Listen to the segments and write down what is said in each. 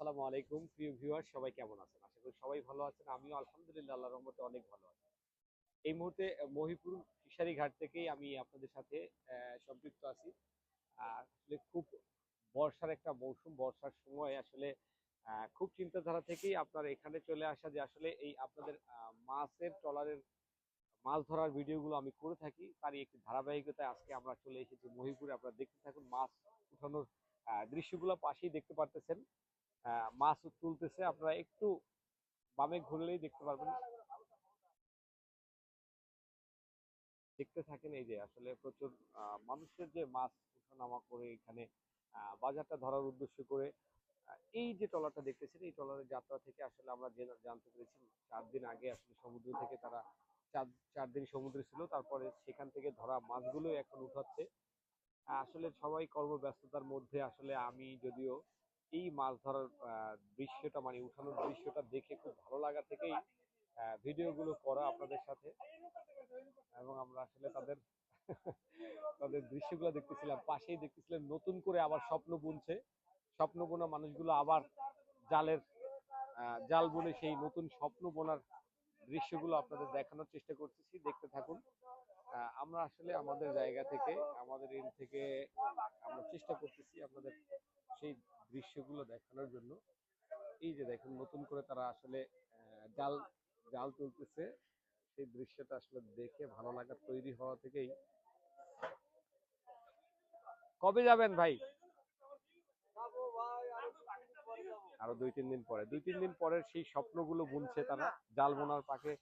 আসসালামু আলাইকুম, প্রিয় ভিউয়ার সবাই কেমন আছেন? আশা করি সবাই ভালো আছেন। আমিও আলহামদুলিল্লাহ, আল্লাহর রহমতে অনেক ভালো আছি। এই মুহূর্তে মহিপুর ফিশারি ঘাট থেকেই আমি আপনাদের সাথে সম্পৃক্ত আছি। আসলে খুব বর্ষার একটা মৌসুম, বর্ষার সময় আসলে খুব চিন্তাধারা থেকেই আপনার এখানে চলে আসা যে আসলে এই আপনাদের মাছের, ট্রলারের মাছ ধরার ভিডিওগুলো আমি করে থাকি। তারই একটি ধারাবাহিকতায় আজকে আমরা চলে এসেছি মহিপুরে। আপনারা দেখতে থাকুন, মাছ উঠানোর দৃশ্যগুলো পাশেই দেখতে পারতেছেন। মাছ তুলতেছে। আপনারা একটু বামে ঘুরলেই দেখতে পারবেন। দেখতে থাকেন এই যে আসলে প্রচুর মানুষের যে মাছ উঠানামা করে এখানে বাজারটা ধরার উদ্দেশ্য করে এই যে ট্রলারটা দেখতেছেন, এই ট্রলারের যাত্রা থেকে আসলে আমরা জানতে পেরেছি। চার দিন আগে আসলে সমুদ্র থেকে তারা চার চার দিন সমুদ্রে ছিল। তারপরে সেখান থেকে ধরা মাছগুলো এখন উঠাচ্ছে। আসলে সবাই কর্মব্যস্ততার মধ্যে, আসলে আমি যদিও এই মাছ ধরার দৃশ্যটা মানে উঠানোর দৃশ্যটা দেখে খুব ভালো লাগা থেকেই ভিডিওগুলো করা আপনাদের সাথে। এবং আমরা আসলে তাদের তাদের দৃশ্যগুলো দেখতেছিলাম, পাশেই দেখতেছিলাম নতুন করে আবার স্বপ্ন বুনছে। স্বপ্ন বোনা মানুষগুলো আবার জালের জাল বুনে সেই নতুন স্বপ্ন বোনার দৃশ্যগুলো আপনাদের দেখানোর চেষ্টা করতেছি। দেখতে থাকুন। আমরা আসলে আমাদের জায়গা থেকে, আমাদের এন থেকে আমরা চেষ্টা করতেছি আপনাদের সেই দৃশ্যগুলো দেখানোর জন্য। এই যে দেখেন, নতুন করে তারা আসলে জাল জাল তুলতেছে। সেই দৃশ্যটা আসলে দেখে ভালো লাগা তৈরি হওয়া থেকেই। কবে যাবেন ভাই? আরও দুই, তিন দিন পরে। দুই, তিন দিন পরের সেই স্বপ্নগুলো বুনছে তারা। জাল বোনার পাকে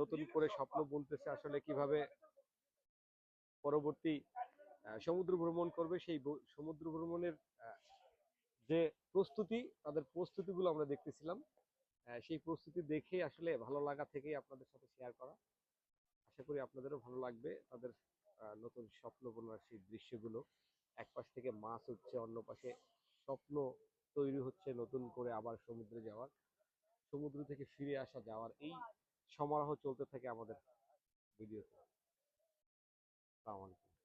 নতুন করে স্বপ্ন বুনতেছে আসলে কীভাবে পরবর্তী সমুদ্র ভ্রমণ করবে। সেই সমুদ্র ভ্রমণের যে প্রস্তুতি, তাদের প্রস্তুতিগুলো আমরা দেখতেছিলাম। সেই প্রস্তুতি দেখে আসলে ভালো লাগা থেকেই আপনাদের সাথে শেয়ার করা। আশা করি আপনাদেরও ভালো লাগবে তাদের নতুন স্বপ্ন বোনার সেই দৃশ্যগুলো। এক পাশ থেকে মাছ উঠছে, অন্য পাশে স্বপ্ন তৈরি হচ্ছে নতুন করে আবার সমুদ্রে যাওয়ার, সমুদ্র থেকে ফিরে আসা যাওয়ার, এই সমারোহ চলতে থাকে আমাদের ভিডিওতে আলাইকুম।